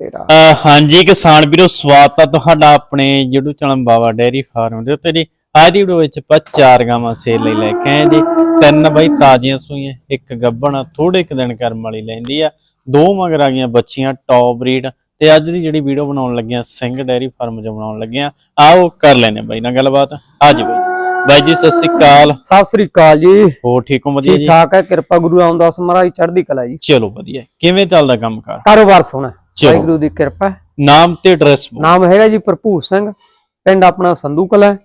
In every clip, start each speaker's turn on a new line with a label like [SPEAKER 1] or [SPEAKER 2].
[SPEAKER 1] ਤੇਰਾ।
[SPEAKER 2] ਹਾਂਜੀ ਕਿਸਾਨ ਵੀਰੋ ਸਵਾਗਤ ਆ ਤੁਹਾਡਾ ਆਪਣੇ YouTube channel Baba dairy farm ਦੇ ਉੱਤੇ ਜੀ। ਅੱਜ ਦੀ ਵੀਡੀਓ ਵਿੱਚ ਆਪਾਂ ਚਾਰ ਗਾਵਾਂ ਸੇਲ ਲਈ ਲੈ ਕੇ ਆਏ ਜੀ। ਤਿੰਨ ਬਾਈ ਤਾਜ਼ੀਆਂ ਸੂਈਆਂ ਇੱਕ ਗੱਭਣ ਥੋੜੇ ਕੁ ਦਿਨ ਕਰਮ ਵਾਲੀ ਲੈਂਦੀ ਆ। ਦੋ ਮਗਰ ਆ ਗਈਆਂ ਬੱਚੀਆਂ ਟੌਪ ਬਰੀਡ ਤੇ ਅੱਜ ਦੀ ਜਿਹੜੀ ਵੀਡੀਓ ਬਣਾਉਣ ਲੱਗਿਆ ਸਿੰਘ ਡੇਅਰੀ ਫਾਰਮ 'ਚ ਬਣਾਉਣ ਲੱਗਿਆ ਆਓ ਕਰ ਲੈਨੇ ਬਾਈ ਨਾਲ ਗੱਲਬਾਤ। ਅੱਜ ਬਾਈ ਬਾਈ ਜੀ ਸਤਿ ਸ੍ਰੀ ਅਕਾਲ।
[SPEAKER 1] ਸਤਿ ਸ੍ਰੀ ਅਕਾਲ ਜੀ।
[SPEAKER 2] ਹੋ ਠੀਕ ਹੋ? ਵਧੀਆ
[SPEAKER 1] ਠੀਕ
[SPEAKER 2] ਜੀ?
[SPEAKER 1] ਠਾਕ ਹੈ ਕਿਰਪਾ ਗੁਰੂ ਰਾਮਦਾਸ ਮਹਾਰਾਜ ਚੜ੍ਹਦੀ ਕਲਾ ਜੀ।
[SPEAKER 2] ਚਲੋ ਵਧੀਆ। ਕਿਵੇਂ ਚੱਲਦਾ ਕੰਮ ਕਾਰ
[SPEAKER 1] ਕਾਰੋਬਾਰ ਸੋਹਣਾ।
[SPEAKER 2] ਚਲੋ।
[SPEAKER 1] ਵਾਹਿਗੁਰੂ ਦੀ ਕਿਰਪਾ ਹੈ।
[SPEAKER 2] ਨਾਮ ਤੇ ਐਡਰੈਸ
[SPEAKER 1] ਨਾਮ ਹੈਗਾ ਜੀ ਭਰਪੂਰ ਸਿੰਘ ਪਿੰਡ ਆਪਣਾ ਸੰਧੂ ਕਲਾ ਹੈ,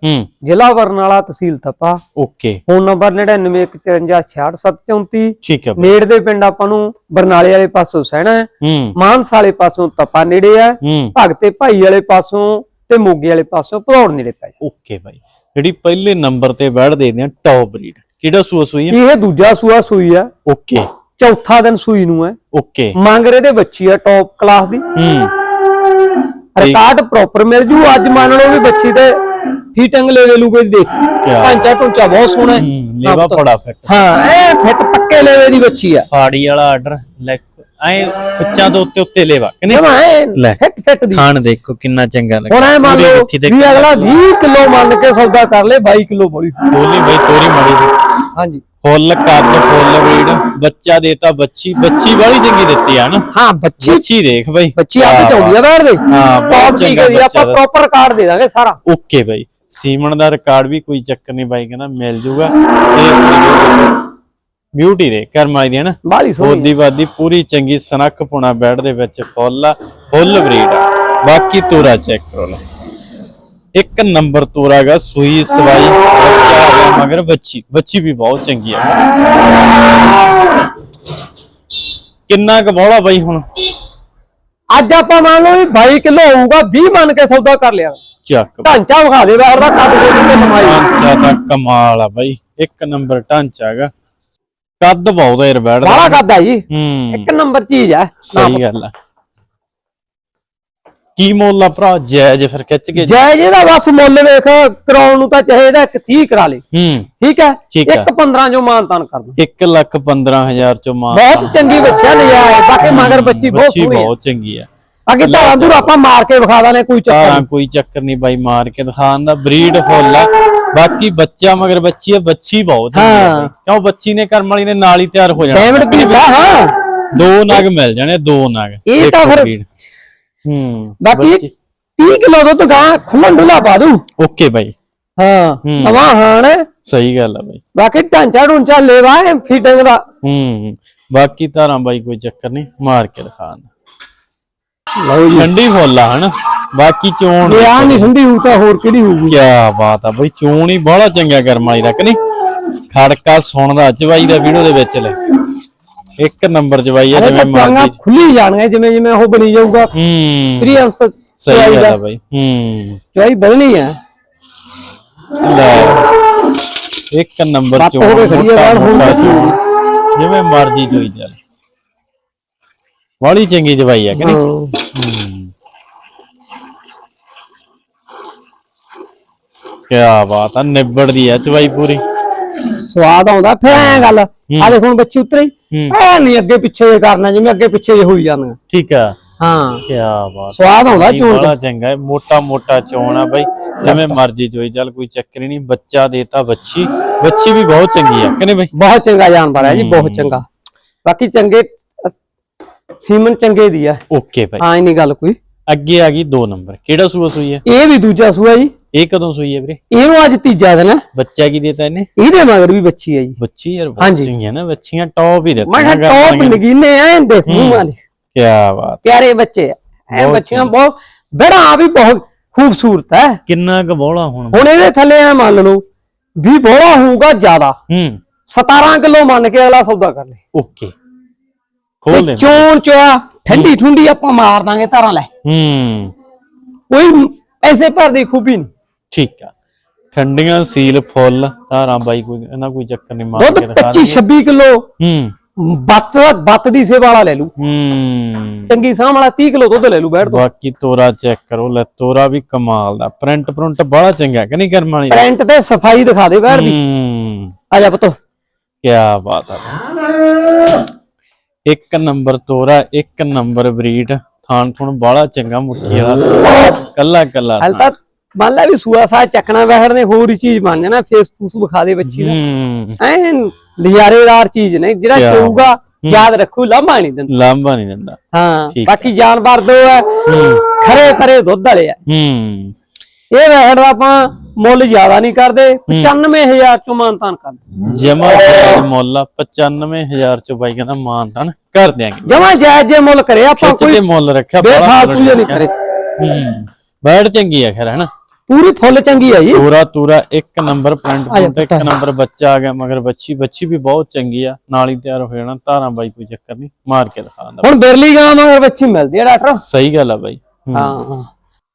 [SPEAKER 1] ਜ਼ਿਲ੍ਹਾ ਬਰਨਾਲਾ ਤਹਿਸੀਲ ਤਪਾ।
[SPEAKER 2] ਓਕੇ।
[SPEAKER 1] ਫੋਨ ਨੰਬਰ 9915566734
[SPEAKER 2] ਠੀਕ ਹੈ ਬਾਈ।
[SPEAKER 1] ਨੇੜ ਦੇ ਪਿੰਡ ਆਪਾਂ ਨੂੰ ਬਰਨਾਲੇ ਵਾਲੇ ਪਾਸੋਂ ਸਹਿਣਾ ਹੈ।
[SPEAKER 2] ਹੂੰ।
[SPEAKER 1] ਮਾਨਸਾ ਵਾਲੇ ਪਾਸੋਂ ਤਪਾ ਨੇੜੇ ਹੈ।
[SPEAKER 2] ਹੂੰ।
[SPEAKER 1] ਭਗਤੇ ਭਾਈ ਵਾਲੇ ਪਾਸੋਂ ਤੇ ਮੋਗੇ ਵਾਲੇ ਪਾਸੋਂ ਭਲੌੜ ਨੇੜੇ ਪੈ
[SPEAKER 2] ਓਕੇ ਬਾਈ। ਜਿਹੜੀ ਪਹਿਲੇ ਨੰਬਰ ਤੇ ਬੈਠ ਦੇ ਨੇ ਟੌਪ ਬਰੀਡ ਕਿਹੜਾ ਸੂਆ ਸੂਈ ਹੈ?
[SPEAKER 1] ਇਹ ਦੂਜਾ ਸੂਆ ਸੂਈ ਆ
[SPEAKER 2] ਓਕੇ।
[SPEAKER 1] ਚੌਥਾ ਦਿਨ ਸੂਈ ਨੂੰ ਹੈ।
[SPEAKER 2] ਓਕੇ।
[SPEAKER 1] ਮੰਗਰੇ ਦੇ ਬੱਚੀ ਆ ਟੌਪ ਕਲਾਸ ਦੀ।
[SPEAKER 2] ਹੂੰ।
[SPEAKER 1] ਰਿਕਾਰਡ ਪ੍ਰੋਪਰ ਮਿਲ ਜੂ ਅੱਜ ਮੰਨ ਲਓ ਵੀ ਬੱਚੀ ਤੇ ਫੀਟਿੰਗ ਲੈ ਲੂ ਕੋਈ ਦੇਖ? ਢਾਂਚਾ ਢੁੰਚਾ ਬਹੁਤ ਸੋਹਣਾ ਹੈ।
[SPEAKER 2] ਹੂੰ ਲੇਵਾ ਫੜਾ ਫਿੱਟ
[SPEAKER 1] ਹਾਂ ਇਹ ਫਿੱਟ ਪੱਕੇ ਲੈਵੇ ਦੀ ਬੱਚੀ ਆ।
[SPEAKER 2] ਫਾੜੀ ਵਾਲਾ ਆਰਡਰ ਲੈ ਐ ਉੱਚਾਂ ਦੇ ਉੱਤੇ ਉੱਤੇ ਲੇਵਾ ਕਿ ਨਹੀਂ?
[SPEAKER 1] ਜਮਾ
[SPEAKER 2] ਲੈ।
[SPEAKER 1] ਫਿੱਟ ਫਿੱਟ ਦੀ।
[SPEAKER 2] ਖਾਣ ਦੇਖੋ ਕਿੰਨਾ ਚੰਗਾ ਲੱਗਾ।
[SPEAKER 1] ਹੁਣ ਐ ਮੰਨ ਲਓ ਵੀ ਅਗਲਾ 20 ਕਿਲੋ ਮੰਨ ਕੇ ਸੌਦਾ ਕਰ ਲੇ 22 ਕਿਲੋ ਬੋਲੀ।
[SPEAKER 2] ਬੋਲੀ ਬਾਈ ਤੋਰੀ ਮੜੀ ਦੀ
[SPEAKER 1] ਹਾਂਜੀ।
[SPEAKER 2] ਫੁੱਲ ਕੱਦ ਫੁੱਲ ਬਰੀਡ ਬੱਚਾ ਦੇਤਾ ਬੱਚੀ ਬੱਚੀ ਵਾਲੀ ਚੰਗੀ ਦਿੱਤੀ ਆ ਨਾ।
[SPEAKER 1] ਹਾਂ ਬੱਚੀ
[SPEAKER 2] ਬੱਚੀ ਦੇਖ ਬਾਈ।
[SPEAKER 1] ਬੱਚੀ ਅੱਧ ਚਾਉਂਦੀ ਆ ਬੈਠ ਦੇ।
[SPEAKER 2] ਹਾਂ, ਬਹੁਤ
[SPEAKER 1] ਟੌਪ ਦੀ
[SPEAKER 2] ਚੰਗਾ
[SPEAKER 1] ਕਰੀ ਆਪਾਂ
[SPEAKER 2] ਦਾ।
[SPEAKER 1] ਪ੍ਰੋਪਰ ਕਾਰਡ ਦੇ ਦਾਂਗੇ ਸਾਰਾ।
[SPEAKER 2] ਓਕੇ ਬਾਈ। ਸੀਮਨ ਦਾ ਰਿਕਾਰਡ ਵੀ ਕੋਈ ਚੱਕਰ ਨਹੀਂ ਬਾਈ ਕਹਿੰਦਾ ਮਿਲ ਜੂਗਾ। ਬਿਊਟੀ ਦੇ ਕਰਮਾਈ ਦੀ ਹੈ ਨਾ?
[SPEAKER 1] ਬਾਲੀ ਸੋਹਣੀ
[SPEAKER 2] ਹੋਦੀ ਵਾਦੀ ਪੂਰੀ ਚੰਗੀ ਸਨੱਖ ਪੁਣਾ ਬੈਡ ਦੇ ਵਿੱਚ ਫੁੱਲ ਆ ਫੁੱਲ ਬਰੀਡ ਆ। ਬਾਕੀ ਤੋਰਾ ਚੈੱਕ ਕਰੋ ਲੈ ਇੱਕ ਨੰਬਰ ਤੋਰਾ ਸੂਈ ਸਵਾਈ ਬੱਚਾ ਆ ਗਿਆ ਮਗਰ ਬੱਚੀ ਬੱਚੀ ਵੀ ਬਹੁਤ ਚੰਗੀ ਆ। ਕਿੰਨਾ ਕੁ ਬੋਲਾ ਬਾਈ ਹੁਣ?
[SPEAKER 1] ਅੱਜ ਆਪਾਂ ਮੰਨ ਲਓ ਵੀ 22 ਕਿਲੋ ਹੋਊਗਾ 20 ਮੰਨ ਕੇ ਸੌਦਾ ਕਰ ਲਿਆ।
[SPEAKER 2] ਚੱਕ
[SPEAKER 1] ਢਾਂਚਾ ਵਿਖਾ ਦੇ ਬਾਹਰ ਦਾ ਕੱਦ ਦੇ ਤੇ ਲੰਮਾਈ
[SPEAKER 2] ਢਾਂਚਾ ਤਾਂ ਕਮਾਲ ਆ ਬਾਈ। ਇੱਕ ਨੰਬਰ ਢਾਂਚਾ ਹੈਗਾ। ਕੱਦ ਬਹੁਤ ਯਾਰ ਬੈਡ ਦਾ
[SPEAKER 1] ਬਾਹਲਾ ਕੱਦ ਆ ਜੀ। ਇੱਕ ਨੰਬਰ ਚੀਜ਼ ਆ।
[SPEAKER 2] ਸਹੀ ਗੱਲ ਆ। ਕੀ ਮੁੱਲ ਆ ਭਰਾ? ਜਾਇਜ਼ ਫਿਰ ਖਿੱਚ ਕੇ
[SPEAKER 1] ਜੈ। ਜਿਹਦਾ ਬਸ ਮੁੱਲ ਵੇਖ ਕਰਾਉਣ ਨੂੰ ਤਾਂ ਚਾਹੀਦਾ ਇੱਕ 30 ਕਰਾ ਲੇ।
[SPEAKER 2] ਹੂੰ।
[SPEAKER 1] ਠੀਕ ਹੈ?
[SPEAKER 2] ਹੈ।
[SPEAKER 1] ਇੱਕ 15 ਜੋ ਮਾਨਤਾਨ ਕਰ ਦੋ।
[SPEAKER 2] 1 ਲੱਖ 15000 ਚੋਂ ਮਾਰ
[SPEAKER 1] ਬਹੁਤ ਚੰਗੀ ਬੱਚਿਆ ਨਜਾਇਜ਼। ਬਾਕੀ ਮਗਰ ਬੱਚੀ ਬਹੁਤ
[SPEAKER 2] ਬੱਚੀ
[SPEAKER 1] ਸੋਹਣੀ ਹੈ
[SPEAKER 2] ਬਹੁਤ ਚੰਗੀ ਆ।
[SPEAKER 1] ਬਾਕੀ ਧਾਰਾਂ ਦੂਰ ਆਪਾਂ ਮਾਰ ਕੇ ਵਿਖਾ ਦਾਂਗੇ ਕੋਈ ਚੱਕਰ ਨਹੀਂ।
[SPEAKER 2] ਕੋਈ ਚੱਕਰ ਨਹੀਂ ਬਾਈ ਮਾਰ ਕੇ ਦਿਖਾਉਣ ਦਾ ਬਰੀਡ ਫੁੱਲ ਆ। ਬਾਕੀ ਬੱਚਾ ਮਗਰ ਬੱਚੀ ਆ ਬੱਚੀ ਬਹੁਤ
[SPEAKER 1] ਹਾਂ।
[SPEAKER 2] ਕਿਉਂ ਬੱਚੀ ਨੇ ਕਰਮ ਵਾਲੀ ਨੇ ਨਾਲ ਹੀ ਤਿਆਰ ਹੋ ਜਾਣਾ?
[SPEAKER 1] ਡੈਮਡ ਪੀਸ ਹਾਂ।
[SPEAKER 2] ਦੋ ਨਗ ਮਿਲ ਜਾਣੇ ਦੋ ਨਗ।
[SPEAKER 1] ਇਹ ਤਾਂ ਫਿਰ-
[SPEAKER 2] breed। ਹੂੰ
[SPEAKER 1] ਬਾਕੀ
[SPEAKER 2] ਬੱਚੀ-
[SPEAKER 1] 30 ਕਿਲੋ ਦੁੱਧ ਗਾਂ ਖੁੱਲਣ ਡੁੱਲਾ ਪਾ ਦੂ
[SPEAKER 2] ਓਕੇ ਬਾਈ।
[SPEAKER 1] ਹਾਂ
[SPEAKER 2] ਹੂੰ।
[SPEAKER 1] ਨਵਾਂ ਹਾਣ। ਹੈ।
[SPEAKER 2] ਸਹੀ ਗੱਲ ਆ ਬਾਈ।
[SPEAKER 1] ਬਾਕੀ ਢਾਂਚਾ ਢੂੰਚਾ ਲੈਵਾ ਹੈ ਫੀਟਿੰਗ ਦਾ।
[SPEAKER 2] ਹੂੰ ਬਾਕੀ ਧਾਰਾਂ ਬਾਈ ਕੋਈ ਚੱਕਰ ਨਹੀਂ ਮਾਰ ਕੇ ਦਿਖਾਣ।
[SPEAKER 1] ਲਓ ਜੀ।
[SPEAKER 2] ਠੰਡੀ ਫੁੱਲ ਆ ਹਨਾ? ਬਾਕੀ ਚੋਣ
[SPEAKER 1] ਇਹ ਆ ਨਹੀਂ ਠੰਡੀ ਹੋਊ ਤਾਂ ਹੋਰ ਕਿਹੜੀ ਹੋਊਗੀ?
[SPEAKER 2] ਕੀ ਬਾਤ ਆ ਬਈ ਚੋਣ ਹੀ ਬੜਾ ਚੰਗਾ ਕਰਮਾਈ ਦਾ ਕਿ ਨਹੀਂ? ਖੜਕਾ ਸੁਣਦਾ ਜਵਾਈ ਦਾ ਵੀਡੀਓ ਦੇ ਵਿੱਚ ਲੈ। ਇੱਕ ਨੰਬਰ ਜਵਾਈ ਆ
[SPEAKER 1] ਅਰੇ
[SPEAKER 2] ਜਿਵੇਂ ਮਰਜ਼ੀ।
[SPEAKER 1] ਖੁੱਲੀ ਜਾਣਗੇ ਜਿਵੇਂ ਜਿਵੇਂ ਉਹ ਬਣੀ ਜਾਊਗਾ।
[SPEAKER 2] ਹੂੰ। ਸਹੀ ਗੱਲ ਆ ਬਈ। ਹੂੰ।
[SPEAKER 1] ਚੋਈ ਬਣੀ ਹੈ
[SPEAKER 2] ਲੈ। ਇੱਕ ਨੰਬਰ
[SPEAKER 1] ਆ,
[SPEAKER 2] ਮੋਟਾ ਸੀ। ਜਿਵੇਂ ਮਰਜ਼ੀ ਜੋਈ ਚੱਲ। ਬੜੀ ਚੰਗੀ ਜਵਾਈ ਆ ਕਿ ਨਹੀਂ?
[SPEAKER 1] ਹਾਂ।
[SPEAKER 2] ਕੀ ਬਾਤ ਆ ਨਿਬੜਦੀ ਆ ਚਵਾਈ ਪੂਰੀ।
[SPEAKER 1] ਸਵਾਦ ਆਉਂਦਾ ਫਿਰ ਐ ਗੱਲ। ਆ ਦੇਖ ਹੁਣ ਬੱਚੀ ਉਤਰੇ। ਐ ਨਹੀਂ ਅੱਗੇ ਪਿੱਛੇ ਜੇ ਕਰਨਾ ਜਿਵੇਂ ਅੱਗੇ ਪਿੱਛੇ ਜੇ ਹੋਈ ਜਾਂਦੀਆਂ।
[SPEAKER 2] ਠੀਕ ਆ।
[SPEAKER 1] ਹਾਂ।
[SPEAKER 2] ਕੀ ਬਾਤ।
[SPEAKER 1] ਸਵਾਦ ਆਉਂਦਾ ਚੋਣ
[SPEAKER 2] ਬੜਾ ਚੰਗਾ ਮੋਟਾ ਮੋਟਾ ਚੋਣ ਆ ਬਾਈ। ਜਿਵੇਂ ਮਰਜ਼ੀ ਜੋਈ ਚੱਲ ਕੋਈ ਚੱਕਰ ਨਹੀਂ। ਬੱਚਾ ਦੇਤਾ ਬੱਚੀ। ਬੱਚੀ ਵੀ ਬਹੁਤ ਚੰਗੀ ਆ ਕਹਿੰਦੇ ਬਾਈ?
[SPEAKER 1] ਬਹੁਤ ਚੰਗਾ ਜਾਨਵਰ ਹੈ ਜੀ ਬਹੁਤ ਚੰਗਾ। ਬਾਕੀ ਚੰਗੇ ਸੀਮਨ ਚੰਗੇ ਦੀ ਆ
[SPEAKER 2] ਓਕੇ ਬਾਈ
[SPEAKER 1] ਹਾਂ ਇਹ ਨਹੀਂ ਗੱਲ ਕੋਈ।
[SPEAKER 2] ਅੱਗੇ ਆ ਗਈ 2 ਨੰਬਰ। ਕਿਹੜਾ ਸੂਆ ਸੂਈ ਹੈ?
[SPEAKER 1] ਇਹ ਵੀ ਦੂਜਾ ਸੂਆ ਜੀ।
[SPEAKER 2] ਇਹ ਕਦੋਂ ਸੂਈ ਹੈ ਵੀਰੇ?
[SPEAKER 1] ਇਹਨੂੰ ਅੱਜ ਤੀਜਾ ਦਿਨ ਹੈ।
[SPEAKER 2] ਬੱਚਾ ਕੀ ਦੇਤਾ ਇਹਨੇ?
[SPEAKER 1] ਇਹਦੇ ਮਗਰ ਵੀ ਬੱਚੀ ਹੈ ਜੀ।
[SPEAKER 2] ਬੱਚੀ ਯਾਰ
[SPEAKER 1] ਹਾਂਜੀ।
[SPEAKER 2] ਬੱਚੀਆਂ ਨਾ ਬੱਚੀਆਂ ਟੌਪ ਹੀ
[SPEAKER 1] ਮੈਂ
[SPEAKER 2] ਦਿੱਤੀਆਂ
[SPEAKER 1] ਕਿਹਾ ਟੌਪ ਨਗੀਨੇ ਐ ਦੇਖ ਮੂੰਹਾਂ ਦੇ।
[SPEAKER 2] ਕੀ ਬਾਤ।
[SPEAKER 1] ਪਿਆਰੇ ਬੱਚੇ ਆ। ਐ ਬੱਚੀਆਂ ਬਹੁਤ ਬੜਾ ਵੀ ਬਹੁਤ ਖੂਬਸੂਰਤ ਹੈ।
[SPEAKER 2] ਕਿੰਨਾ ਕੁ ਬੋਲਾ ਹੁਣ।
[SPEAKER 1] ਹੁਣ ਇਹਦੇ ਥੱਲੇ ਐ ਮੰਨ ਲਓ ਵੀ ਬੋਲਾ ਹੋਊਗਾ ਜ਼ਿਆਦਾ।
[SPEAKER 2] ਹੂੰ।
[SPEAKER 1] 17 ਕਿਲੋ ਮੰਨ ਕੇ ਅਗਲਾ ਸੌਦਾ ਕਰ ਲੇ।
[SPEAKER 2] ਓਕੇ। ਖੋਲ
[SPEAKER 1] ਤੇ ਚੋਣ ਚੋਆ ਠੰਡੀ ਠੁੰਡੀ ਆਪਾਂ ਮਾਰ ਦਾਂਗੇ ਧਾਰਾਂ ਲੈ।
[SPEAKER 2] ਹੂੰ।
[SPEAKER 1] ਕੋਈ ਐਸੇ ਭਰ ਦੀ ਖੂਬੀ ਨਹੀਂ
[SPEAKER 2] ਠੀਕ ਆ। ਠੰਡੀਆਂ ਸੀਲ ਫੁੱਲ ਧਾਰਾਂ ਬਾਈ ਕੋਈ ਇਹਨਾਂ ਕੋਈ ਚੱਕਰ ਨਹੀਂ ਮਾਰ
[SPEAKER 1] ਦੁੱਧ
[SPEAKER 2] ਕੇ ਦਿਖਾ
[SPEAKER 1] 25 26 ਕਿਲੋ।
[SPEAKER 2] ਹੂੰ।
[SPEAKER 1] ਬੱਤ ਬੱਤ ਦੀ ਸੇਵਾ ਵਾਲਾ ਲੈ ਲੂ
[SPEAKER 2] ਹੂੰ।
[SPEAKER 1] ਚੰਗੀ ਸਾਹ ਵਾਲਾ 30 ਕਿਲੋ ਦੁੱਧ ਲੈ ਲੂ ਬੈਠ ਤੋਂ।
[SPEAKER 2] ਬਾਕੀ ਤੋਰਾ ਚੈੱਕ ਕਰੋ ਲੈ ਤੋਰਾ ਵੀ ਕਮਾਲ ਦਾ। ਪ੍ਰਿੰਟ ਪ੍ਰਿੰਟ ਬੜਾ ਚੰਗਾ ਕਿ ਨਹੀਂ ਕਰਮ ਵਾਲੀ?
[SPEAKER 1] ਪ੍ਰਿੰਟ ਤੇ ਸਫ਼ਾਈ ਦਿਖਾ ਦੇ ਬੈਠ ਦੀ।
[SPEAKER 2] ਹੂੰ।
[SPEAKER 1] ਆ ਜਾ ਪੁੱਤੋ।
[SPEAKER 2] ਕੀ ਬਾਤ ਆ। ਇੱਕ ਨੰਬਰ ਤੋਰਾ ਇੱਕ ਨੰਬਰ ਬਰੀਡ। ਥਾਣ ਥੁਣ ਬਾਲਾ ਚੰਗਾ ਮੁੱਠੀ ਵਾਲਾ। ਕੱਲਾ ਕੱਲਾ
[SPEAKER 1] ਹਲ ਤਾਂ ਮੰਨ ਲੈ ਵੀ ਸੂਆ ਸਾ ਚੱਕਣਾ ਵਹਿੜ ਨੇ ਹੋਰ ਹੀ ਚੀਜ਼ ਬਣ ਜਾਣਾ ਫੇਸ ਫੂਸ ਵਿਖਾ ਦੇ ਬੱਚੀ ਦਾ ਐ ਲਿਆਰੇਦਾਰ ਚੀਜ਼ ਨੇ ਜਿਹੜਾ ਕਹੂਗਾ ਯਾਦ ਰੱਖੂ ਲਾਮਾ ਨਹੀਂ ਦਿੰਦਾ।
[SPEAKER 2] ਲਾਂਭਾ ਨਹੀਂ ਦਿੰਦਾ।
[SPEAKER 1] ਹਾਂ ਬਾਕੀ ਜਾਨਵਰ ਦੋ ਹੈ ਖਰੇ ਖਰੇ ਦੁੱਧ ਵਾਲੇ ਆ।
[SPEAKER 2] ਹੂੰ।
[SPEAKER 1] ਇਹ ਵਹਿੜ ਦਾ ਆਪਾਂ ਮੁੱਲ ਜ਼ਿਆਦਾ ਨਹੀਂ ਕਰਦੇ 95000 ਚੋਂ ਮਾਨਤਾਨ ਕਰਦੇ
[SPEAKER 2] ਜਮਾ ਜਾਇਜ਼ ਮੁੱਲ ਆ 95000 ਚ ਬਾਈ ਕਹਿੰਦਾ ਮਾਨਤਨ ਕਰ ਦਿਆਂਗੇ।
[SPEAKER 1] ਜਮਾ ਜਾਇਜ਼ ਜੇ ਮੁੱਲ ਕਰੇ ਆਪਾਂ ਕੋਈ
[SPEAKER 2] ਮੁੱਲ ਰੱਖਿਆ
[SPEAKER 1] ਬੇਫਾਲਤੂ ਜੇ ਨਹੀਂ ਕਰੇ।
[SPEAKER 2] ਹੂੰ। ਬੈੜ ਚੰਗੀ ਆ ਖੈਰ ਹੈਨਾ?
[SPEAKER 1] ਪੂਰੀ ਫੁੱਲ ਚੰਗੀ ਹੈ ਜੀ।
[SPEAKER 2] ਪੂਰਾ ਤੂਰਾ ਇੱਕ ਨੰਬਰ
[SPEAKER 1] ਆ ਜਾ
[SPEAKER 2] ਪੁੰਟ ਇੱਕ। ਨੰਬਰ ਬੱਚਾ ਆ ਗਿਆ ਮਗਰ ਬੱਚੀ ਬੱਚੀ ਵੀ ਬਹੁਤ ਚੰਗੀ ਆ। ਨਾਲ ਹੀ ਤਿਆਰ ਹੋ ਜਾਣਾ ਧਾਰਾਂ ਬਾਈ ਕੋਈ ਚੱਕਰ ਨਹੀਂ ਮਾਰ ਕੇ ਦਿਖਾਉਂਦਾ
[SPEAKER 1] ਹੁਣ ਬਿਰਲੀ ਗਾਂ ਮਗਰ ਬੱਚੀ ਮਿਲਦੀ ਹੈ ਡਾਕਟਰ।
[SPEAKER 2] ਸਹੀ ਗੱਲ ਆ ਬਾਈ।
[SPEAKER 1] ਹੂੰ।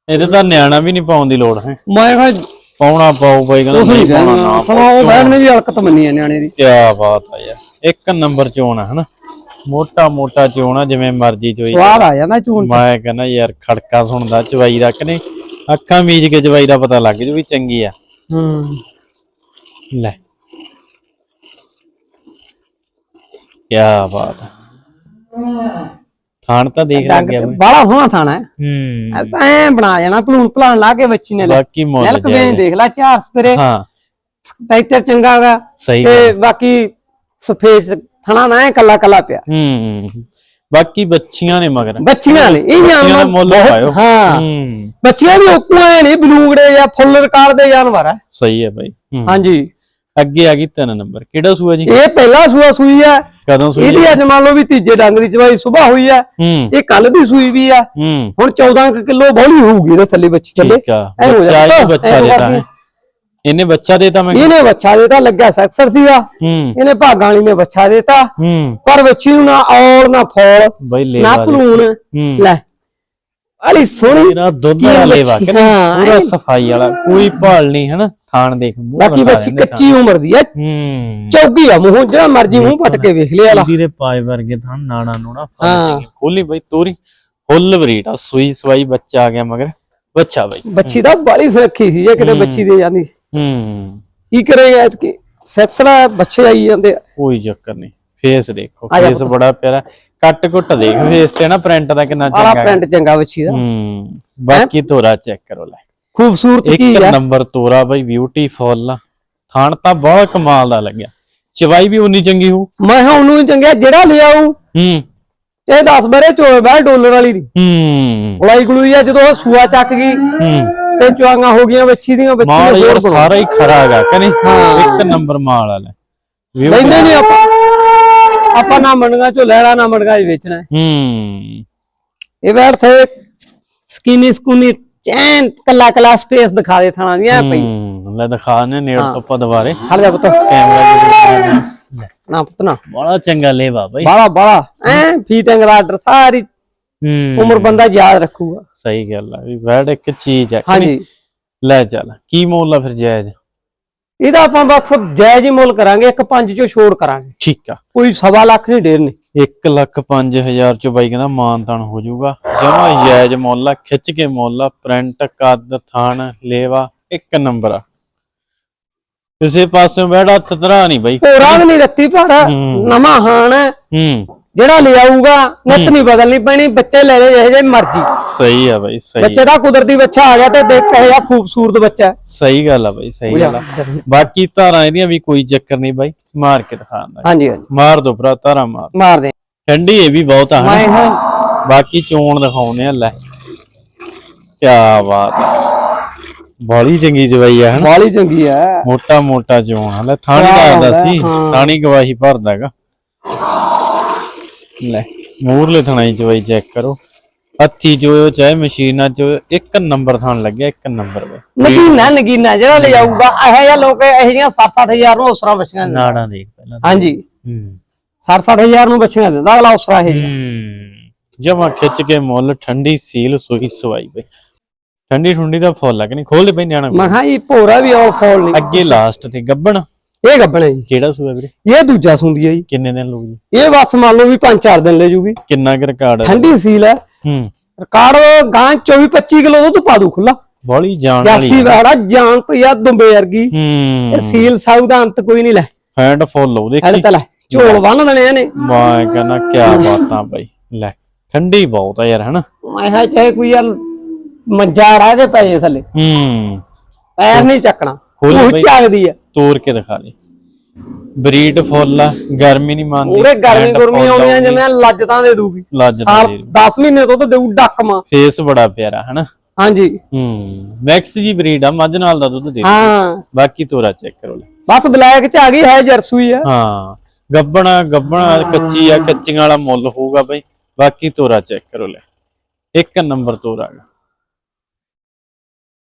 [SPEAKER 2] ਇਹਦੇ ਤਾਂ ਨਿਆਣਾ ਵੀ ਨਹੀਂ ਪਾਉਣ ਦੀ ਲੋੜ ਹੈ।
[SPEAKER 1] ਮੈਂ ਕਿਹਾ
[SPEAKER 2] ਪਾਉਣਾ ਪਾਉ ਬਾਈ ਕਹਿੰਦਾ
[SPEAKER 1] ਨਹੀਂ
[SPEAKER 2] ਪਾਉਣਾ ਨਾ
[SPEAKER 1] ਉਹ ਬੈਠ ਨੇ ਵੀ ਹਲਕਤ ਮੰਨੀ ਹੈ ਨਿਆਣੇ ਦੀ।
[SPEAKER 2] ਕੀ ਬਾਤ ਆ ਯਾਰ। ਇੱਕ ਨੰਬਰ ਚੋਣ ਆ ਹਨਾ। ਮੋਟਾ ਮੋਟਾ ਚੋਣ ਆ ਜਿਵੇਂ ਮਰਜ਼ੀ ਚੋਈ
[SPEAKER 1] ਸਵਾਦ ਆ ਜਾਂਦਾ ਚੂਨ
[SPEAKER 2] ਮੈਂ ਕਹਿੰਦਾ ਯਾਰ ਖੜਕਾ ਸੁਣਦਾ ਚਵਾਈ ਨਹੀਂ। ਅੱਖਾਂ ਮੀਜ ਕੇ ਚਵਾਈ ਦਾ ਪਤਾ ਲੱਗ ਜੂ ਵੀ ਚੰਗੀ ਆ।
[SPEAKER 1] ਹੂੰ।
[SPEAKER 2] ਲੈ। ਕੀ ਬਾਤ ਆ। ਥਾਣ ਤਾਂ ਦੇਖ ਲੱਗਿਆ
[SPEAKER 1] ਤੇ
[SPEAKER 2] ਬਈ
[SPEAKER 1] ਬੜਾ ਸੋਹਣਾ ਥਾਣਾ ਹੈ
[SPEAKER 2] ਹੂੰ।
[SPEAKER 1] ਇਹ ਤਾਂ ਐ ਬਣਾ ਜਾਣਾ ਭਲੂਣ ਭਲਾਣ ਲਾ ਕੇ ਬੱਚੀ ਨੇ ਲੈ।
[SPEAKER 2] ਬਾਕੀ ਮੁੱਲ
[SPEAKER 1] ਮਿਲਕ
[SPEAKER 2] ਜਾਇਜ਼
[SPEAKER 1] ਵੇਨ ਦੇਖ ਲੈ ਚਾਰ ਸਪਰੇ।
[SPEAKER 2] ਹਾਂ।
[SPEAKER 1] ਟੈਕਚਰ ਚੰਗਾ ਹੈਗਾ
[SPEAKER 2] ਸਹੀ
[SPEAKER 1] ਤੇ ਬਾਕੀ ਸਫੇਸ ਥਣਾ ਨਾ ਕੱਲਾ ਕੱਲਾ ਪਿਆ।
[SPEAKER 2] ਹੂੰ। ਬਾਕੀ ਬੱਚੀਆਂ ਨੇ ਮਗਰ।
[SPEAKER 1] ਬੱਚੀਆਂ ਨੇ ਇਹ
[SPEAKER 2] ਬੱਚੀਆਂ
[SPEAKER 1] ਜਾਨਵਰ
[SPEAKER 2] ਮੁੱਲ
[SPEAKER 1] ਬਹੁਤ- ਹਾਂ।
[SPEAKER 2] ਹੂੰ।
[SPEAKER 1] ਬੱਚੀਆਂ ਵੀ ਓਕੂ ਐ ਨਹੀਂ ਬਲੂੰਗੜੇ ਜਾਂ ਫੁੱਲ ਰਿਕਾਰਡ ਦੇ ਜਾਨਵਰ ਹੈ
[SPEAKER 2] ਸਹੀ ਹੈ ਬਾਈ। ਹੂੰ।
[SPEAKER 1] ਹਾਂਜੀ।
[SPEAKER 2] ਅੱਗੇ ਆ ਗਈ ਤਿੰਨ ਨੰਬਰ। ਕਿਹੜਾ ਸੂਆ ਜੀ?
[SPEAKER 1] ਇਹ ਪਹਿਲਾ ਸੂਆ ਸੂਈ ਹੈ
[SPEAKER 2] ਕਦੋਂ ਸੂਈ
[SPEAKER 1] ਇਹਦੀ ਅੱਜ ਮੰਨ ਲਓ ਵੀ ਤੀਜੇ ਡੰਗ ਦੀ ਚਵਾਈ ਸਵੇਰ ਹੋਈ ਹੈ
[SPEAKER 2] ਹੂੰ।
[SPEAKER 1] ਇਹ ਕੱਲ ਦੀ ਸੂਈ ਵੀ ਆ
[SPEAKER 2] ਹੂੰ।
[SPEAKER 1] ਹੁਣ 14 ਕਿਲੋ ਬੋਲੀ ਹੋਊਗੀ ਇਹਦੇ ਥੱਲੇ ਬੱਚੀ ਥੱਲੇ।
[SPEAKER 2] ਠੀਕ ਆ।
[SPEAKER 1] ਐ ਹੋ
[SPEAKER 2] ਬੱਚਾ
[SPEAKER 1] ਜਾਂਦਾ,
[SPEAKER 2] ਬੱਚਾ
[SPEAKER 1] ਹੋ
[SPEAKER 2] ਦੇਤਾ
[SPEAKER 1] ਜਾਂਦੀ।
[SPEAKER 2] ਹੈ। ਇਹਨੇ ਬੱਚਾ ਦੇਤਾ ਮੈਂ
[SPEAKER 1] ਇਹਨੇ ਬੱਚਾ ਦੇਤਾ ਲੱਗਿਆ ਸੈਕਸਰ ਸੀਗਾ।
[SPEAKER 2] ਹੂੰ।
[SPEAKER 1] ਇਹਨੇ ਭਾਗਾਂ ਵਾਲੀ ਨੇ ਬੱਚਾ ਦੇਤਾ।
[SPEAKER 2] ਹੂੰ।
[SPEAKER 1] ਪਰ ਬੱਚੀ ਨੂੰ ਨਾ ਔਲ ਨਾ ਫੌਲ ਨਾ ਭਲੂਣ। ਲੈ ਅਲੀ ਸੋਹਣੀ
[SPEAKER 2] ਤੇਰਾ ਦੁੱਧ ਵਾਲਾ ਲੇਵਾ ਕਿ ਪੂਰਾ। ਸਫ਼ਾਈ ਵਾਲਾ ਕੋਈ ਭਾਲ ਨਹੀਂ ਹੈ ਨਾ ਥਾਣ ਦੇਖ ਮੂੰਹ
[SPEAKER 1] ਬਾਕੀ ਬੱਚੀ ਕੱਚੀ ਉਮਰ ਦੀ ਹੈ। ਚੌਕੀ ਆ ਮੂੰਹ ਜਿਹੜਾ ਮਰਜ਼ੀ ਮੂੰਹ ਪੱਟ ਕੇ ਵੇਖ ਲਿਆ ਲਾ।
[SPEAKER 2] ਦੇ ਪਾਏ ਵਰਗੇ ਥਾਣ ਨਾਣਾ ਨੂਣਾ। ਖੋਲੀ ਬਈ ਤੋਰੀ। ਫੁੱਲ ਬਰੀਡ ਆ ਸੂਈ ਸਵਾਈ ਬੱਚਾ ਆ ਗਿਆ ਮਗਰ। ਬੱਚਾ ਬਈ।
[SPEAKER 1] ਬੱਚੀ ਦਾ ਬਾਲੀ ਸੁਰੱਖੀ ਸੀ ਜੇ ਕਿਤੇ ਬੱਚੀ ਦੇ ਜਾਂਦੀ
[SPEAKER 2] ਹੂੰ।
[SPEAKER 1] ਕੀ ਕਰੇਗਾ ਇਤਕੀ ਸੈਕਸਲਾ ਬੱਚੇ ਆਈ ਜਾਂਦੇ ਆ।
[SPEAKER 2] ਕੋਈ ਚੱਕਰ ਨਹੀਂ। ਫੇਸ ਦੇਖੋ
[SPEAKER 1] ਆ ਜਾ
[SPEAKER 2] ਫੇਸ ਬੜਾ ਪਿਆਰਾ। ਕੱਟ ਕੁੱਟ ਦੇਖ ਫੇਸ ਤੇ ਨਾ ਪ੍ਰਿੰਟ ਦਾ ਕਿੰਨਾ
[SPEAKER 1] ਆਲਾ
[SPEAKER 2] ਚੰਗਾ ਹੈ।
[SPEAKER 1] ਪਿੰਡ ਚੰਗਾ ਬੱਚੀ ਦਾ।
[SPEAKER 2] ਹੂੰ। ਬਾਕੀ ਤੋਰਾ ਚੈੱਕ ਕਰੋ ਲੈ।
[SPEAKER 1] ਖੂਬਸੂਰਤ ਚੀਜ਼
[SPEAKER 2] ਇੱਕ
[SPEAKER 1] ਆ।
[SPEAKER 2] ਨੰਬਰ ਤੋਰਾ ਬਈ ਬਿਊਟੀਫੁਲ ਥਾਣ ਤਾਂ ਬਹੁਤ ਕਮਾਲ ਦਾ ਲੱਗਿਆ। ਚਵਾਈ ਵੀ ਉਨੀ ਚੰਗੀ ਹੋ
[SPEAKER 1] ਮੈਂ ਕਿਹਾ ਉਹਨੂੰ ਹੀ ਚੰਗਿਆ ਜਿਹੜਾ ਲਿਆਉ
[SPEAKER 2] ਹੂੰ।
[SPEAKER 1] ਚਾਹੇ 10 ਬਰੇ ਚੋਏ ਬੈ ਡਾਲਰ ਵਾਲੀ ਦੀ।
[SPEAKER 2] ਹੂੰ।
[SPEAKER 1] ਗਲਾਈ ਗਲੂਈ ਆ ਜਦੋਂ ਉਹ ਸੂਆ ਚੱਕ ਗਈ।
[SPEAKER 2] ਹੂੰ।
[SPEAKER 1] ਤੇ ਚੁਆਂਗਾ ਹੋ ਗਈਆਂ ਬੱਚੀ ਦੀਆਂ
[SPEAKER 2] ਮਾਲ ਯਾਰ
[SPEAKER 1] ਹੋਰ।
[SPEAKER 2] ਸਾਰਾ ਹੀ ਖਰਾ ਹੈਗਾ ਕਿ ਨਹੀਂ?
[SPEAKER 1] ਹਾਂ।
[SPEAKER 2] ਇੱਕ ਨੰਬਰ ਮਾਲ ਵਾਲਾ।
[SPEAKER 1] ਲੈਂਦੇ ਨਹੀਂ ਆਪਾਂ। ਆਪਾਂ ਨਾ ਮੰਡੀਆਂ ਚੋਂ ਲੈਣਾ ਨਾ ਮੰਡੀਆਂ 'ਚ ਵੇਚਣਾ। ਹੈ।
[SPEAKER 2] ਹੂੰ
[SPEAKER 1] ਇਹ ਬੈਠ ਥੇ ਸਕੀਨੀ ਸਕੂਨੀ ਚੈਨ ਕੱਲਾ ਕੱਲਾ ਸਪੇਸ ਦਿਖਾ ਦੇ ਥਾਣਾ ਦੀਆਂ ਪਈ
[SPEAKER 2] ਹੂੰ ਲੈ ਦਿਖਾ ਨੇ ਨੇੜ ਤੋਂ ਆਪਾਂ ਦੁਬਾਰੇ।
[SPEAKER 1] ਹਟ ਜਾ ਪੁੱਤ।
[SPEAKER 2] ਕੈਮਰਾ
[SPEAKER 1] ਨਾ ਪੁੱਤ ਨਾ।
[SPEAKER 2] ਬੜਾ ਚੰਗਾ ਲੇਵਾ ਬਈ।
[SPEAKER 1] ਬਾਲਾ ਬਾਲਾ। ਐ ਫੀਟਿੰਗ ਦਾ ਆਰਡਰ ਸਾਰੀ
[SPEAKER 2] ਹੂੰ
[SPEAKER 1] ਉਮਰ ਬੰਦਾ ਯਾਦ ਰੱਖੂਗਾ।
[SPEAKER 2] ਸਹੀ ਗੱਲ ਆ ਵੀ ਵੈੜ ਇੱਕ ਚੀਜ਼ ਨਹੀਂ?
[SPEAKER 1] ਹਾਂਜੀ।
[SPEAKER 2] ਲੈ ਚੱਲ ਕੀ ਮੁੱਲ ਆ ਫਿਰ ਜਾਇਜ਼?
[SPEAKER 1] ਇਹਦਾ ਆਪਾਂ ਬਸ ਜਾਇਜ਼ ਹੀ ਮੁੱਲ ਕਰਾਂਗੇ ਇੱਕ ਪੰਜ ਚੋਂ ਛੋੜ ਕਰਾਂਗੇ।
[SPEAKER 2] ਠੀਕ ਆ।
[SPEAKER 1] ਕੋਈ ਸਵਾ ਲੱਖ ਨਹੀਂ ਡੇਰ ਨਹੀਂ।
[SPEAKER 2] 1 ਲੱਖ 5000 ਚ ਬਾਈ ਕਹਿੰਦਾ ਮਾਨਤਾਨ ਹੋ ਜਾਊਗਾ। ਜਮਾ ਜਾਇਜ਼ ਮੁੱਲ ਆ ਖਿੱਚ ਕੇ ਮੁੱਲ ਆ ਪ੍ਰਿੰਟ ਕੱਦ ਥਾਣ ਲੇਵਾ ਇੱਕ ਨੰਬਰ ਆ। ਕਿਸੇ ਪਾਸੇ ਬੈਠਾ ਤਤਰਾ ਨਹੀਂ ਬਾਈ।
[SPEAKER 1] ਹੋਰਾਂ ਨਹੀਂ ਰੱਤੀ ਪਰ। ਨਵਾਂ ਹਾਣ ਹੈ।
[SPEAKER 2] ਹੂੰ।
[SPEAKER 1] ਜਿਹੜਾ ਲਿਆਊਗਾ ਨਿਤ ਨਹੀਂ ਬਦਲਣੀ ਪੈਣੀ ਬੱਚੇ ਲੈ ਲੈ ਜਿਹੇ ਜਿਹੇ ਮਰਜ਼ੀ।
[SPEAKER 2] ਸਹੀ ਆ ਬਾਈ ਸਹੀ।
[SPEAKER 1] ਬੱਚੇ ਦਾ ਕੁਦਰਤੀ ਬੱਚਾ ਆ ਗਿਆ ਤੇ ਦੇਖ ਕਹੇ ਆ ਖੂਬਸੂਰਤ ਬੱਚਾ ਹੈ।
[SPEAKER 2] ਸਹੀ ਗੱਲ ਆ ਬਾਈ ਸਹੀ ਗੱਲ ਆ। ਬਾਕੀ ਧਾਰਾਂ ਇਹਦੀਆਂ ਵੀ ਕੋਈ ਚੱਕਰ ਨਹੀਂ ਬਾਈ ਮਾਰ ਕੇ ਦਿਖਾਉਂਦਾ
[SPEAKER 1] ਹਾਂਜੀ ਹਾਂਜੀ।
[SPEAKER 2] ਮਾਰ ਦੋ ਭਰਾ ਧਾਰਾਂ ਮਾਰ
[SPEAKER 1] ਮਾਰ ਦੇ
[SPEAKER 2] ਠੰਡੀ ਇਹ ਵੀ ਬਹੁਤ ਆ
[SPEAKER 1] ਮੈਂ ਹਾਂ
[SPEAKER 2] ਬਾਕੀ ਚੋਣ ਦਿਖਾਉਂਦੇ ਆ ਲੈ। ਕੀ ਬਾਤ ਆ। ਬੜੀ ਚੰਗੀ ਜਵਾਈ ਆ ਹਨਾ?
[SPEAKER 1] ਬਾਲੀ ਚੰਗੀ ਹੈ
[SPEAKER 2] ਮੋਟਾ ਮੋਟਾ ਚੋਣ ਆ। ਲੈ ਥਾਣੀ ਲੱਗਦਾ ਸੀ
[SPEAKER 1] ਹਾਂ।
[SPEAKER 2] ਥਾਣੀ ਗਵਾਹੀ ਭਰਦਾ ਹੈਗਾ। ਲੈ ਮੂਰਲੇ ਥਣਾਈ ਚਵਾਈ ਚੈੱਕ ਕਰੋ। ਹੱਥੀ ਜੋ ਚਾਹੇ ਮਸ਼ੀਨਾਂ ਚ ਇੱਕ ਨੰਬਰ ਥਾਣ ਲੱਗਿਆ ਇੱਕ ਨੰਬਰ ਵੇ
[SPEAKER 1] ਨਗੀਨਾ ਨਗੀਨਾ ਜਿਹੜਾ ਲਿਆਊਗਾ ਇਹੋ ਜਿਹਾ ਲੋਕ ਇਹੋ ਜਿਹੀਆਂ 60-60000 ਨੂੰ ਉਸਰਾ ਬੱਚੀਆਂ ਦਿੰਦਾ।
[SPEAKER 2] ਨਾੜਾਂ ਦੇਖ ਪਹਿਲਾਂ
[SPEAKER 1] ਹਾਂਜੀ।
[SPEAKER 2] ਹੂੰ।
[SPEAKER 1] 60-60000 ਨੂੰ ਬੱਚੀਆਂ ਦਿੰਦਾ ਅਗਲਾ ਉਸਰਾ ਇਹ ਜਿਹਾ।
[SPEAKER 2] ਹੂੰ। ਜਮਾ ਖਿੱਚ ਕੇ ਮੁੱਲ ਠੰਡੀ ਸੀਲ ਸੋਈ ਸਵਾਈ ਬਈ। ਠੰਡੀ ਠੁੰਡੀ ਦਾ ਫੁੱਲ ਲੱਗ ਨਹੀਂ? ਖੋਲ ਦੇ ਬਈ ਨਿਆਣਾ
[SPEAKER 1] ਮੈਂ ਕਿਹਾ ਇਹ ਭੋਰਾ ਵੀ ਔਲ ਫੌਲ ਨਹੀਂ
[SPEAKER 2] ਅੱਗੇ ਲਾਸਟ ਤੇ ਗੱਬਣ।
[SPEAKER 1] ਇਹ ਗੱਬਣਾ ਜੀ।
[SPEAKER 2] ਕਿਹੜਾ ਸੂਆ ਵੀਰੇ?
[SPEAKER 1] ਇਹ ਦੂਜਾ ਸੁੰਦੀ ਹੈ ਜੀ।
[SPEAKER 2] ਕਿੰਨੇ ਦਿਨ ਲੋਕ ਜੀ?
[SPEAKER 1] ਇਹ ਬਸ ਮੰਨ ਲਓ ਵੀ 5-4 ਦਿਨ ਲੈ ਜੂਗੀ।
[SPEAKER 2] ਕਿੰਨਾ ਕੁ ਰਿਕਾਰਡ ਹੈ?
[SPEAKER 1] ਠੰਡੀ ਸੀਲ ਹੈ।
[SPEAKER 2] ਹੂੰ।
[SPEAKER 1] ਰਿਕਾਰਡ ਗਾਂ 24-25 ਕਿਲੋ ਦੁੱਧ ਪਾ ਦੂ ਖੁੱਲਾ
[SPEAKER 2] ਬੜੀ ਜਾਨ ਵਾਲੀ
[SPEAKER 1] ਜਾਸੀ ਵਾੜਾ ਜਾਨ ਪਈਆ ਦੁੰਬੇ ਵਰਗੀ।
[SPEAKER 2] ਹੂੰ।
[SPEAKER 1] ਇਹ ਸੀਲ ਸਾਊ ਦਾ ਅੰਤ ਕੋਈ ਨਹੀਂ ਲੈ।
[SPEAKER 2] ਹੈਂਡ ਫੁੱਲ ਉਹ ਦੇਖੀ।
[SPEAKER 1] ਤਲਾ ਝੋਲ ਬੰਨ ਦੇਣੇ ਨੇ
[SPEAKER 2] ਮੈਂ ਕਹਿੰਦਾ ਕੀ ਬਾਤਾਂ ਬਈ। ਲੈ ਠੰਡੀ ਬਹੁਤ ਆ ਯਾਰ ਹਨਾ?
[SPEAKER 1] ਮੈਂ ਕਿਹਾ ਚਾਹੇ ਕੋਈ ਯਾਰ ਮੰਜਾ ੜਾ ਕੇ ਪੈ ਜੇ ਥੱਲੇ।
[SPEAKER 2] ਹੂੰ।
[SPEAKER 1] ਪੈਰ ਨਹੀਂ ਚੱਕਣਾ। ਉਹ। ਚੱਕਦੀ ਆ।
[SPEAKER 2] ਤੋੜ ਕੇ ਦਿਖਾ ਦੇ। ਬਰੀਡ ਫੁੱਲ ਆ ਗਰਮੀ ਨਹੀਂ ਮੰਨਦੀ।
[SPEAKER 1] ਉਹਰੇ ਗਰਮੀ ਗੁਰਮੀ
[SPEAKER 2] ਆਊਗੀ,
[SPEAKER 1] ਜਿਵੇਂ ਲੱਜਤਾਂ ਦੇ ਦੂਗੀ।
[SPEAKER 2] ਲੱਜਤਾਂ
[SPEAKER 1] ਸਾਲ
[SPEAKER 2] ਦੇ ਦੂ।
[SPEAKER 1] 10 ਮਹੀਨੇ ਤੋਂ ਤਾਂ ਦੇਊ ਡੱਕਮਾ
[SPEAKER 2] ਫੇਸ ਬੜਾ ਪਿਆਰਾ ਹਨਾ?
[SPEAKER 1] ਹਾਂਜੀ।
[SPEAKER 2] ਹੂੰ ਮੈਕਸ ਜੀ ਬਰੀਡ ਆ ਮੱਝ ਨਾਲ ਦਾ ਦੁੱਧ ਦੇ।
[SPEAKER 1] ਹਾਂ।
[SPEAKER 2] ਬਾਕੀ ਤੋਰਾ ਚੈੱਕ ਕਰੋ ਲੈ।
[SPEAKER 1] ਬਸ ਬਲੈਕ ਚ ਆ ਗਈ ਹੈ ਜਰਸੂਈ ਆ।
[SPEAKER 2] ਹਾਂ ਗੱਬਣਾ ਗੱਬਣਾ ਕੱਚੀ ਆ ਕੱਚੀਆਂ ਵਾਲਾ ਮੁੱਲ ਹੋਊਗਾ ਬਈ। ਬਾਕੀ ਤੋਰਾ ਚੈੱਕ ਕਰੋ ਲੈ। ਇੱਕ ਨੰਬਰ ਤੋਰਾ ਗਾ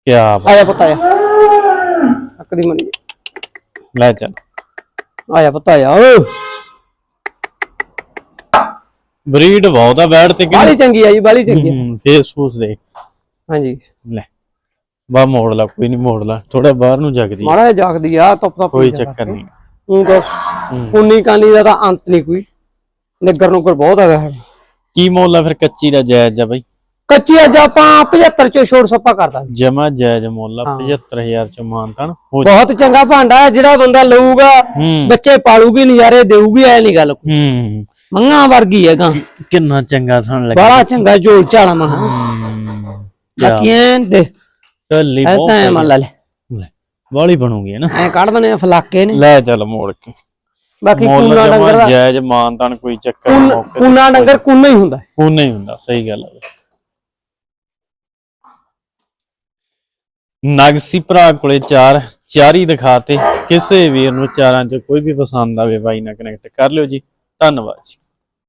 [SPEAKER 2] ਕਿਆ ਬਾਤ।
[SPEAKER 1] ਆਇਆ ਪੁੱਤ ਆਇਆ। ਅੱਕ ਦੀ
[SPEAKER 2] ਲੈ ਚੱਲ
[SPEAKER 1] ਆਇਆ ਪੁੱਤ ਆਇਆ ਓ
[SPEAKER 2] ਬਰੀਡ ਬਹੁਤ ਆ ਬੈਠ ਤੇ
[SPEAKER 1] ਬਾਲੀ ਚੰਗੀ ਆ ਜੀ ਬਾਲੀ ਚੰਗੀ ਆ।
[SPEAKER 2] ਫੇਸ ਫੂਸ ਦੇ
[SPEAKER 1] ਹਾਂਜੀ।
[SPEAKER 2] ਲੈ ਬਾ ਮੋੜ ਲਾ ਕੋਈ ਨਹੀਂ ਮੋੜ ਲਾ ਥੋੜਾ ਬਾਹਰ ਨੂੰ ਜਗਦੀ।
[SPEAKER 1] ਮਾੜਾ ਜਿਹਾ ਜਾਗਦੀ ਆ ਟੱਪ ਟੱਪ
[SPEAKER 2] ਕੋਈ ਚੱਕਰ ਨਹੀਂ
[SPEAKER 1] ਉਹ ਤਾਂ ਉਨੀ ਕਾਨੀ ਦਾ ਤਾਂ ਅੰਤ ਨਹੀਂ ਕੋਈ। ਨਿੱਗਰ ਨੁੱਗਰ ਬਹੁਤ ਹੈਗਾ ਹੈ
[SPEAKER 2] ਕੀ ਮੁੱਲ ਆ ਫਿਰ ਕੱਚੀ ਦਾ ਜਾਇਜ਼ ਆ ਬਈ।
[SPEAKER 1] ਕੱਚੀ ਅੱਜ ਆਪਾਂ 75 ਚੋਂ ਛੋੜ ਸੱਪਾ ਕਰ ਦਾਂਗੇ।
[SPEAKER 2] ਜਮਾ ਜਾਇਜ਼ ਮੁੱਲ ਆ 75000 ਚ ਮਾਨਤਨ ਹੋ
[SPEAKER 1] ਬਹੁਤ ਚੰਗਾ ਭਾਂਡਾ ਹੈ ਜਿਹੜਾ ਬੰਦਾ ਲਊਗਾ
[SPEAKER 2] ਹੂੰ।
[SPEAKER 1] ਬੱਚੇ ਪਾਲੂਗੀ ਨਜ਼ਾਰੇ ਦੇਊਗੀ ਐ ਨਹੀਂ ਗੱਲ
[SPEAKER 2] ਹੂੰ।
[SPEAKER 1] ਮੰਗਾ ਵਰਗੀ ਹੈਗਾ।
[SPEAKER 2] ਕਿੰਨਾ ਚੰਗਾ ਥਣ ਲੱਗਾ
[SPEAKER 1] ਬੜਾ ਚੰਗਾ ਝੋਲ ਝਾਲਾ ਮਹਾ।
[SPEAKER 2] ਹੂੰ।
[SPEAKER 1] ਬਾਕੀ ਐਨ ਦੇ।
[SPEAKER 2] ਕੱਲੀ
[SPEAKER 1] ਐ
[SPEAKER 2] ਬਹੁਤ
[SPEAKER 1] ਤਾਂ ਐ ਮੰਨ ਲਾ ਲੈ।
[SPEAKER 2] ਵਾਲੀ ਬਣੂਗੀ ਨਾ।
[SPEAKER 1] ਐ ਕੱਢ ਦਨੇ ਫਲਾਕੇ ਨੇ।
[SPEAKER 2] ਲੈ ਚੱਲ ਮੋੜ ਕੇ।
[SPEAKER 1] ਬਾਕੀ
[SPEAKER 2] ਮੁੱਲ
[SPEAKER 1] ਕੂਨਾ ਡੰਗਰ
[SPEAKER 2] ਜਮਾ
[SPEAKER 1] ਦਾ
[SPEAKER 2] ਜਾਇਜ਼ ਮਾਨਤਨ ਕੋਈ ਚੱਕਰ ਨੀ,
[SPEAKER 1] ਕੂਨ-
[SPEAKER 2] ਮੌਕੇ ਤੇ
[SPEAKER 1] ਕੂਨਾ ਡੰਗਰ ਕੂਨਾ ਹੀ ਹੁੰਦਾ। ਹੈ।
[SPEAKER 2] ਉਹ ਨਹੀਂ ਹੁੰਦਾ ਸਹੀ ਗੱਲ ਹੈ ਨਗਸੀ ਭਰਾ ਕੋਲੇ ਚਾਰ, ਚਾਰੀ ਦਿਖਾਤੇ ਕਿਸੇ ਵੀਰ ਨੂੰ ਚਾਰਾਂ ਚ ਕੋਈ ਵੀ ਪਸੰਦ ਆਵੇ, ਬਾਈ ਨਾਲ ਕਨੈਕਟ ਕਰ ਲਿਓ ਜੀ। ਧੰਨਵਾਦ ਜੀ।